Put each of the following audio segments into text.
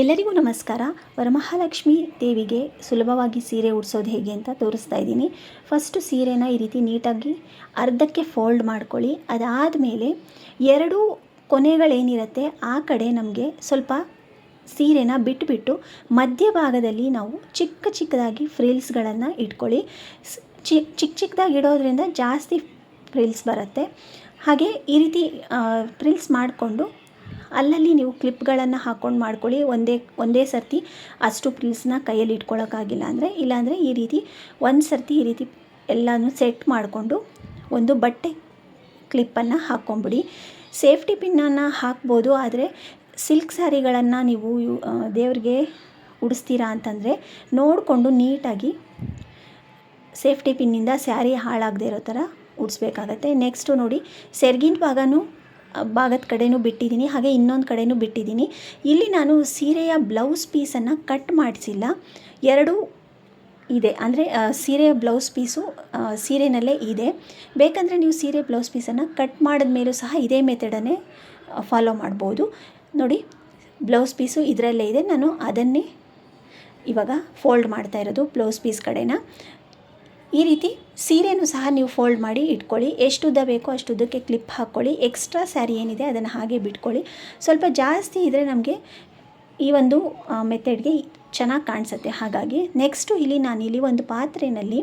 ಎಲ್ಲರಿಗೂ ನಮಸ್ಕಾರ. ವರಮಹಾಲಕ್ಷ್ಮಿ ದೇವಿಗೆ ಸುಲಭವಾಗಿ ಸೀರೆ ಉಡಿಸೋದು ಹೇಗೆ ಅಂತ ತೋರಿಸ್ತಾ ಇದ್ದೀನಿ. ಫಸ್ಟು ಸೀರೆನ ಈ ರೀತಿ ನೀಟಾಗಿ ಅರ್ಧಕ್ಕೆ ಫೋಲ್ಡ್ ಮಾಡ್ಕೊಳ್ಳಿ. ಅದಾದ ಮೇಲೆ ಎರಡು ಕೊನೆಗಳೇನಿರುತ್ತೆ ಆ ಕಡೆ ನಮಗೆ ಸ್ವಲ್ಪ ಸೀರೆನ ಬಿಟ್ಟುಬಿಟ್ಟು ಮಧ್ಯಭಾಗದಲ್ಲಿ ನಾವು ಚಿಕ್ಕ ಚಿಕ್ಕದಾಗಿ ಫ್ರಿಲ್ಸ್ಗಳನ್ನು ಇಟ್ಕೊಳ್ಳಿ. ಚಿಕ್ಕ ಚಿಕ್ಕ ಚಿಕ್ಕದಾಗಿ ಇಡೋದ್ರಿಂದ ಜಾಸ್ತಿ ಫ್ರಿಲ್ಸ್ ಬರುತ್ತೆ. ಹಾಗೆ ಈ ರೀತಿ ಫ್ರಿಲ್ಸ್ ಮಾಡಿಕೊಂಡು ಅಲ್ಲಲ್ಲಿ ನೀವು ಕ್ಲಿಪ್ಗಳನ್ನು ಹಾಕ್ಕೊಂಡು ಮಾಡ್ಕೊಳ್ಳಿ. ಒಂದೇ ಒಂದೇ ಸರ್ತಿ ಅಷ್ಟು ಪ್ಲೀಸ್ನ ಕೈಯಲ್ಲಿ ಇಟ್ಕೊಳ್ಳೋಕ್ಕಾಗಿಲ್ಲ ಅಂದರೆ, ಇಲ್ಲಾಂದರೆ ಈ ರೀತಿ ಒಂದು ಸರ್ತಿ ಈ ರೀತಿ ಎಲ್ಲನೂ ಸೆಟ್ ಮಾಡಿಕೊಂಡು ಒಂದು ಬಟ್ಟೆ ಕ್ಲಿಪ್ಪನ್ನು ಹಾಕ್ಕೊಂಬಿಡಿ. ಸೇಫ್ಟಿ ಪಿನ್ನನ್ನು ಹಾಕ್ಬೋದು, ಆದರೆ ಸಿಲ್ಕ್ ಸ್ಯಾರಿಗಳನ್ನು ನೀವು ದೇವ್ರಿಗೆ ಉಡಿಸ್ತೀರಾ ಅಂತಂದರೆ ನೋಡಿಕೊಂಡು ನೀಟಾಗಿ ಸೇಫ್ಟಿ ಪಿನ್ನಿಂದ ಸ್ಯಾರಿ ಹಾಳಾಗದೇ ಇರೋ ಥರ ಉಡಿಸ್ಬೇಕಾಗತ್ತೆ. ನೆಕ್ಸ್ಟು ನೋಡಿ, ಸೆರ್ಗಿನ ಭಾಗನೂ ಭಾಗದ ಕಡೆಯೂ ಬಿಟ್ಟಿದ್ದೀನಿ, ಹಾಗೆ ಇನ್ನೊಂದು ಕಡೆಯೂ ಬಿಟ್ಟಿದ್ದೀನಿ. ಇಲ್ಲಿ ನಾನು ಸೀರೆಯ ಬ್ಲೌಸ್ ಪೀಸನ್ನು ಕಟ್ ಮಾಡಿಸಿಲ್ಲ. ಎರಡು ಇದೆ, ಅಂದರೆ ಸೀರೆಯ ಬ್ಲೌಸ್ ಪೀಸು ಸೀರೆನಲ್ಲೇ ಇದೆ. ಬೇಕಂದರೆ ನೀವು ಸೀರೆ ಬ್ಲೌಸ್ ಪೀಸನ್ನು ಕಟ್ ಮಾಡಿದ ಮೇಲೂ ಸಹ ಇದೇ ಮೆಥಡನ್ನೇ ಫಾಲೋ ಮಾಡ್ಬೋದು. ನೋಡಿ, ಬ್ಲೌಸ್ ಪೀಸು ಇದರಲ್ಲೇ ಇದೆ. ನಾನು ಅದನ್ನೇ ಇವಾಗ ಫೋಲ್ಡ್ ಮಾಡ್ತಾ ಇರೋದು ಬ್ಲೌಸ್ ಪೀಸ್ ಕಡೆನ. ಈ ರೀತಿ ಸೀರೆನೂ ಸಹ ನೀವು ಫೋಲ್ಡ್ ಮಾಡಿ ಇಟ್ಕೊಳ್ಳಿ. ಎಷ್ಟು ಉದ್ದ ಬೇಕೋ ಅಷ್ಟು ಉದ್ದಕ್ಕೆ ಕ್ಲಿಪ್ ಹಾಕ್ಕೊಳ್ಳಿ. ಎಕ್ಸ್ಟ್ರಾ ಸ್ಯಾರಿ ಏನಿದೆ ಅದನ್ನು ಹಾಗೆ ಬಿಟ್ಕೊಳ್ಳಿ. ಸ್ವಲ್ಪ ಜಾಸ್ತಿ ಇದ್ದರೆ ನಮಗೆ ಈ ಒಂದು ಮೆಥಡ್ಗೆ ಚೆನ್ನಾಗಿ ಕಾಣಿಸುತ್ತೆ. ಹಾಗಾಗಿ ನೆಕ್ಸ್ಟು ಇಲ್ಲಿ ನಾನು ಇಲ್ಲಿ ಒಂದು ಪಾತ್ರೆಯಲ್ಲಿ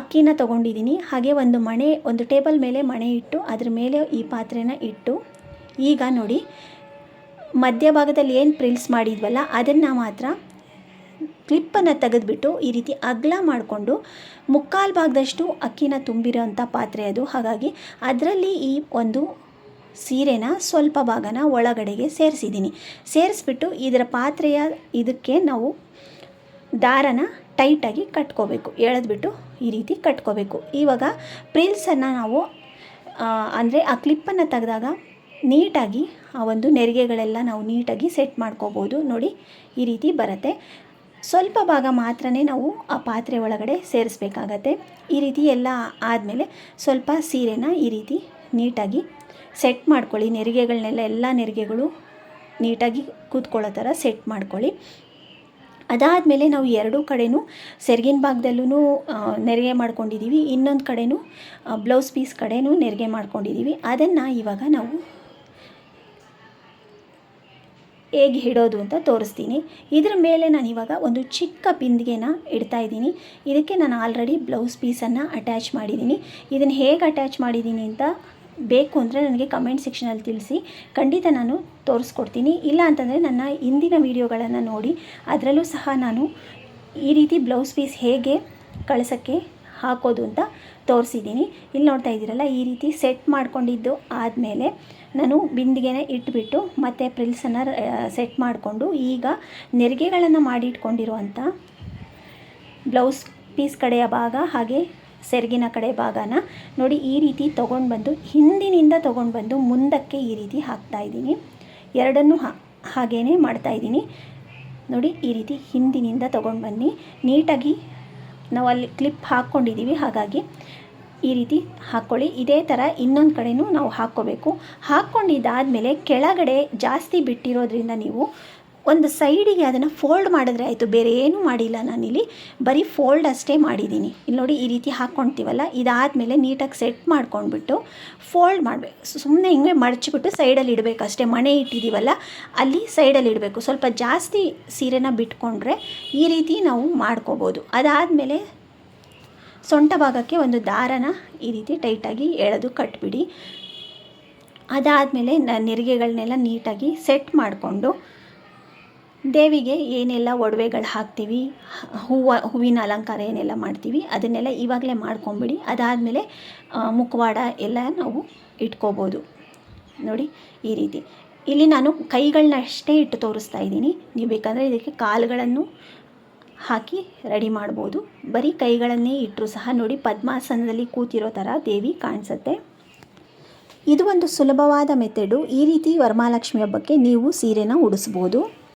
ಅಕ್ಕಿನ ತೊಗೊಂಡಿದ್ದೀನಿ. ಹಾಗೆ ಒಂದು ಮಣೆ, ಒಂದು ಟೇಬಲ್ ಮೇಲೆ ಮಣೆ ಇಟ್ಟು ಅದ್ರ ಮೇಲೆ ಈ ಪಾತ್ರೆನ ಇಟ್ಟು, ಈಗ ನೋಡಿ ಮಧ್ಯಭಾಗದಲ್ಲಿ ಏನು ಪ್ರಿಲ್ಸ್ ಮಾಡಿದ್ವಲ್ಲ ಅದನ್ನು ಮಾತ್ರ ಕ್ಲಿಪ್ಪನ್ನು ತೆಗೆದುಬಿಟ್ಟು ಈ ರೀತಿ ಅಗಲ ಮಾಡಿಕೊಂಡು ಮುಕ್ಕಾಲು ಭಾಗದಷ್ಟು ಅಕ್ಕಿನ ತುಂಬಿರೋ ಅಂಥ ಪಾತ್ರೆ ಅದು. ಹಾಗಾಗಿ ಅದರಲ್ಲಿ ಈ ಒಂದು ಸೀರೆನ ಸ್ವಲ್ಪ ಭಾಗನ ಒಳಗಡೆಗೆ ಸೇರಿಸಿದ್ದೀನಿ. ಸೇರಿಸ್ಬಿಟ್ಟು ಇದರ ಪಾತ್ರೆಯ ಇದಕ್ಕೆ ನಾವು ದಾರನ ಟೈಟಾಗಿ ಕಟ್ಕೋಬೇಕು. ಎಳೆದ್ಬಿಟ್ಟು ಈ ರೀತಿ ಕಟ್ಕೋಬೇಕು. ಇವಾಗ ಪ್ರಿಲ್ಸನ್ನು ನಾವು ಅಂದರೆ ಆ ಕ್ಲಿಪ್ಪನ್ನು ತೆಗೆದಾಗ ನೀಟಾಗಿ ಆ ಒಂದು ನೆರಿಗೆಗಳೆಲ್ಲ ನಾವು ನೀಟಾಗಿ ಸೆಟ್ ಮಾಡ್ಕೋಬೋದು. ನೋಡಿ, ಈ ರೀತಿ ಬರುತ್ತೆ. ಸ್ವಲ್ಪ ಭಾಗ ಮಾತ್ರ ನಾವು ಆ ಪಾತ್ರೆ ಒಳಗಡೆ ಸೇರಿಸ್ಬೇಕಾಗತ್ತೆ. ಈ ರೀತಿ ಎಲ್ಲ ಆದಮೇಲೆ ಸ್ವಲ್ಪ ಸೀರೆನ ಈ ರೀತಿ ನೀಟಾಗಿ ಸೆಟ್ ಮಾಡ್ಕೊಳ್ಳಿ. ನೆರಿಗೆಗಳನ್ನೆಲ್ಲ ಎಲ್ಲ ನೆರಿಗೆಗಳು ನೀಟಾಗಿ ಕೂತ್ಕೊಳ್ಳೋ ಥರ ಸೆಟ್ ಮಾಡ್ಕೊಳ್ಳಿ. ಅದಾದಮೇಲೆ ನಾವು ಎರಡೂ ಕಡೆಯೂ ಸೆರಗಿನ ಭಾಗದಲ್ಲೂ ನೆರಿಗೆ ಮಾಡ್ಕೊಂಡಿದ್ದೀವಿ ಇನ್ನೊಂದು ಕಡೆನೂ ಬ್ಲೌಸ್ ಪೀಸ್ ಕಡೆಯೂ ನೆರಿಗೆ ಮಾಡ್ಕೊಂಡಿದ್ದೀವಿ ಅದನ್ನು ಇವಾಗ ನಾವು ಹೇಗೆ ಹಿಡೋದು ಅಂತ ತೋರಿಸ್ತೀನಿ. ಇದ್ರ ಮೇಲೆ ನಾನು ಇವಾಗ ಒಂದು ಚಿಕ್ಕ ಬಿಂದಿಗೆನ ಇಡ್ತಾ ಇದ್ದೀನಿ. ಇದಕ್ಕೆ ನಾನು ಆಲ್ರೆಡಿ ಬ್ಲೌಸ್ ಪೀಸನ್ನು ಅಟ್ಯಾಚ್ ಮಾಡಿದ್ದೀನಿ. ಇದನ್ನು ಹೇಗೆ ಅಟ್ಯಾಚ್ ಮಾಡಿದ್ದೀನಿ ಅಂತ ಬೇಕು ಅಂದರೆ ನನಗೆ ಕಮೆಂಟ್ ಸೆಕ್ಷನಲ್ಲಿ ತಿಳಿಸಿ. ಖಂಡಿತ ನಾನು ತೋರಿಸ್ಕೊಡ್ತೀನಿ. ಇಲ್ಲ ಅಂತಂದರೆ ನನ್ನ ಹಿಂದಿನ ವೀಡಿಯೋಗಳನ್ನು ನೋಡಿ ಅದರಲ್ಲೂ ಸಹ ನಾನು ಈ ರೀತಿ ಬ್ಲೌಸ್ ಪೀಸ್ ಹೇಗೆ ಕಳ್ಸೋಕ್ಕೆ ಹಾಕೋದು ಅಂತ ತೋರಿಸಿದ್ದೀನಿ. ಇಲ್ಲಿ ನೋಡ್ತಾ ಇದ್ದೀರಲ್ಲ, ಈ ರೀತಿ ಸೆಟ್ ಮಾಡ್ಕೊಂಡಿದ್ದು ಆದಮೇಲೆ ನಾನು ಬಿಂದಿಗೆನ ಇಟ್ಬಿಟ್ಟು ಮತ್ತೆ ಪ್ರಿಲ್ಸನ್ನು ಸೆಟ್ ಮಾಡಿಕೊಂಡು ಈಗ ನೆರಿಗೆಗಳನ್ನು ಮಾಡಿಟ್ಕೊಂಡಿರುವಂಥ ಬ್ಲೌಸ್ ಪೀಸ್ ಕಡೆಯ ಭಾಗ ಹಾಗೆ ಸೆರಗಿನ ಕಡೆ ಭಾಗನ ನೋಡಿ ಈ ರೀತಿ ತೊಗೊಂಡು ಬಂದು ಹಿಂದಿನಿಂದ ತೊಗೊಂಡು ಬಂದು ಮುಂದಕ್ಕೆ ಈ ರೀತಿ ಹಾಕ್ತಾ ಇದ್ದೀನಿ. ಎರಡನ್ನು ಹಾಗೇ ಮಾಡ್ತಾ ಇದ್ದೀನಿ. ನೋಡಿ ಈ ರೀತಿ ಹಿಂದಿನಿಂದ ತೊಗೊಂಡು ಬನ್ನಿ ನೀಟಾಗಿ ನಾವು ಅಲ್ಲಿ ಕ್ಲಿಪ್ ಹಾಕ್ಕೊಂಡಿದ್ದೀವಿ ಹಾಗಾಗಿ ಈ ರೀತಿ ಹಾಕ್ಕೊಳ್ಳಿ ಇದೇ ಥರ ಇನ್ನೊಂದು ಕಡೆನೂ ನಾವು ಹಾಕ್ಕೋಬೇಕು. ಹಾಕ್ಕೊಂಡಿದ್ದಾದಮೇಲೆ ಕೆಳಗಡೆ ಜಾಸ್ತಿ ಬಿಟ್ಟಿರೋದ್ರಿಂದ ನೀವು ಒಂದು ಸೈಡಿಗೆ ಅದನ್ನು ಫೋಲ್ಡ್ ಮಾಡಿದ್ರೆ ಆಯಿತು, ಬೇರೆ ಏನೂ ಮಾಡಿಲ್ಲ ನಾನಿಲ್ಲಿ. ಬರೀ ಫೋಲ್ಡ್ ಅಷ್ಟೇ ಮಾಡಿದ್ದೀನಿ. ಇಲ್ಲಿ ನೋಡಿ ಈ ರೀತಿ ಹಾಕ್ಕೊಳ್ತೀವಲ್ಲ ಇದಾದಮೇಲೆ ನೀಟಾಗಿ ಸೆಟ್ ಮಾಡ್ಕೊಂಡ್ಬಿಟ್ಟು ಫೋಲ್ಡ್ ಮಾಡಬೇಕು ಸುಮ್ಮನೆ ಹಿಂಗೆ ಮಡಚಿಬಿಟ್ಟು ಸೈಡಲ್ಲಿ ಇಡಬೇಕು ಅಷ್ಟೇ. ಮಣೆ ಇಟ್ಟಿದ್ದೀವಲ್ಲ ಅಲ್ಲಿ ಸೈಡಲ್ಲಿ ಇಡಬೇಕು. ಸ್ವಲ್ಪ ಜಾಸ್ತಿ ಸೀರೆನ ಬಿಟ್ಕೊಂಡ್ರೆ ಈ ರೀತಿ ನಾವು ಮಾಡ್ಕೋಬೋದು. ಅದಾದಮೇಲೆ ಸೊಂಟ ಭಾಗಕ್ಕೆ ಒಂದು ದಾರನ ಈ ರೀತಿ ಟೈಟಾಗಿ ಎಳೆದು ಕಟ್ಬಿಡಿ. ಅದಾದಮೇಲೆ ನೆರಿಗೆಗಳನ್ನೆಲ್ಲ ನೀಟಾಗಿ ಸೆಟ್ ಮಾಡಿಕೊಂಡು ದೇವಿಗೆ ಏನೆಲ್ಲ ಒಡವೆಗಳು ಹಾಕ್ತೀವಿ, ಹೂವು, ಹೂವಿನ ಅಲಂಕಾರ ಏನೆಲ್ಲ ಮಾಡ್ತೀವಿ, ಅದನ್ನೆಲ್ಲ ಇವಾಗಲೇ ಮಾಡ್ಕೊಂಬಿಡಿ. ಅದಾದಮೇಲೆ ಮುಖವಾಡ ಎಲ್ಲ ನಾವು ಇಟ್ಕೋಬೋದು. ನೋಡಿ, ಈ ರೀತಿ. ಇಲ್ಲಿ ನಾನು ಕೈಗಳನ್ನ ಅಷ್ಟೇ ಇಟ್ಟು ತೋರಿಸ್ತಾ ಇದ್ದೀನಿ. ನೀವು ಬೇಕಂದರೆ ಇದಕ್ಕೆ ಕಾಲುಗಳನ್ನು ಹಾಕಿ ರೆಡಿ ಮಾಡ್ಬೋದು. ಬರೀ ಕೈಗಳನ್ನೇ ಇಟ್ಟರು ಸಹ ನೋಡಿ, ಪದ್ಮಾಸನದಲ್ಲಿ ಕೂತಿರೋ ಥರ ದೇವಿ ಕಾಣಿಸುತ್ತೆ. ಇದು ಒಂದು ಸುಲಭವಾದ ಮೆಥಡು. ಈ ರೀತಿ ವರಮಹಾಲಕ್ಷ್ಮಿ ಹಬ್ಬಕ್ಕೆ ನೀವು ಸೀರೆನ ಉಡಿಸ್ಬೋದು.